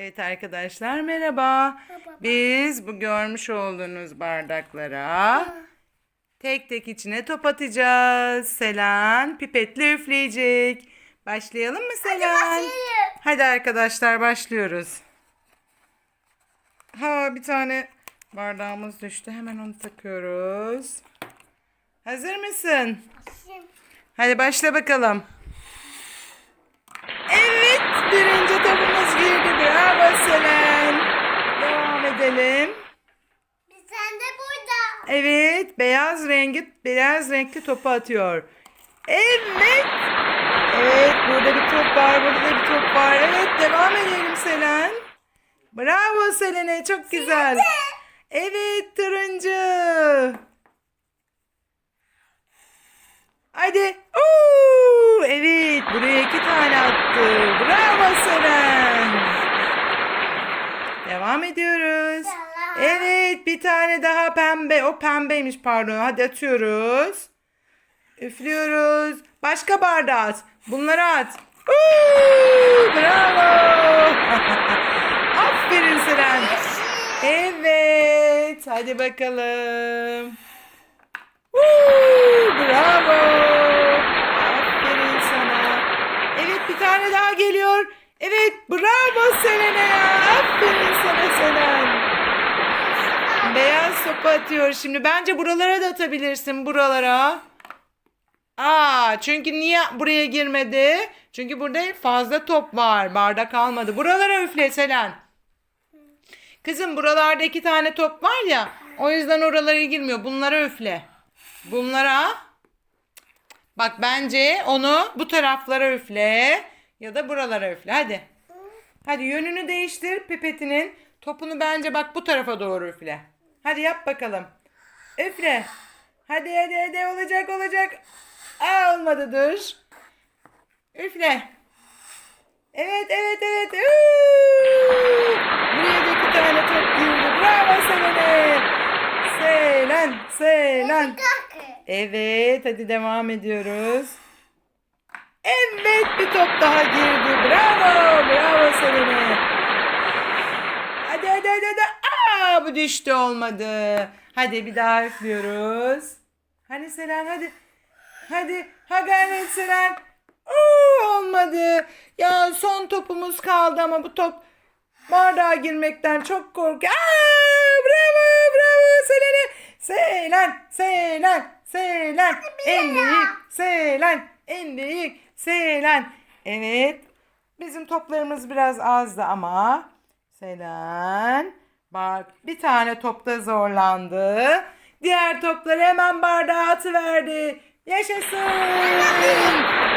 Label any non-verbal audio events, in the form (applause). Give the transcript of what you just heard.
Evet arkadaşlar merhaba. Biz bu görmüş olduğunuz bardaklara tek tek içine top atacağız. Selen pipetle üfleyecek. Başlayalım mı Selen? Hadi arkadaşlar başlıyoruz. Ha bir tane bardağımız düştü. Hemen onu takıyoruz. Hazır mısın? Hadi başla bakalım. Evet birinci topumuz girdi. Bravo Selen. Devam edelim. Sen de burada. Evet beyaz rengi beyaz renkli topu atıyor. Evet. Evet burada bir top var burada da bir top var. Evet devam edelim Selen. Bravo Selen'e çok güzel. Evet turuncu. Hadi. Oo, evet buraya iki tane attı. Bravo Selen. Devam ediyoruz. Evet bir tane daha pembe. O pembeymiş pardon. Hadi atıyoruz. Üflüyoruz. Başka bardağı at. Bunları at. Oo, bravo. (laughs) Aferin Selen. Evet. Hadi bakalım. Woo! Bravo. Aferin sana. Evet bir tane daha geliyor. Evet bravo Selen'e ya. Aferin sana Selen. Beyaz sopa atıyor şimdi. Bence buralara da atabilirsin buralara. Aa, çünkü niye buraya girmedi? Çünkü burada fazla top var. Bardak almadı. Buralara üfle Selen. Kızım buralarda iki tane top var ya. O yüzden oralara girmiyor. Bunlara üfle. Bunlara. Bak bence onu bu taraflara üfle. Ya da buralara üfle. Hadi. Hadi yönünü değiştir pipetinin. Topunu bence bak bu tarafa doğru üfle. Hadi yap bakalım. Üfle. Hadi hadi hadi olacak olacak. Aa olmadı dur. Üfle. Evet evet evet. Uuu! Buraya da iki tane top girdi. Bravo Selen'e. Selen, Selen. Evet hadi devam ediyoruz. Evet bir top daha girdi. Bravo. Bravo Selen'e. Hadi hadi hadi hadi. Aa bu düştü olmadı. Hadi bir daha üflüyoruz. Hadi Selen hadi. Hadi. Ha gayret Selen. Oo, olmadı. Ya son topumuz kaldı ama bu top bardağa girmekten çok korkuyor. Aa, bravo bravo Selen'e. Selen, Selen, Selen. En büyük Selen, en büyük Selen. Evet. Bizim toplarımız biraz azdı ama Selen bak bir tane topta zorlandı. Diğer topları hemen bardağa atıverdi. Yaşasın.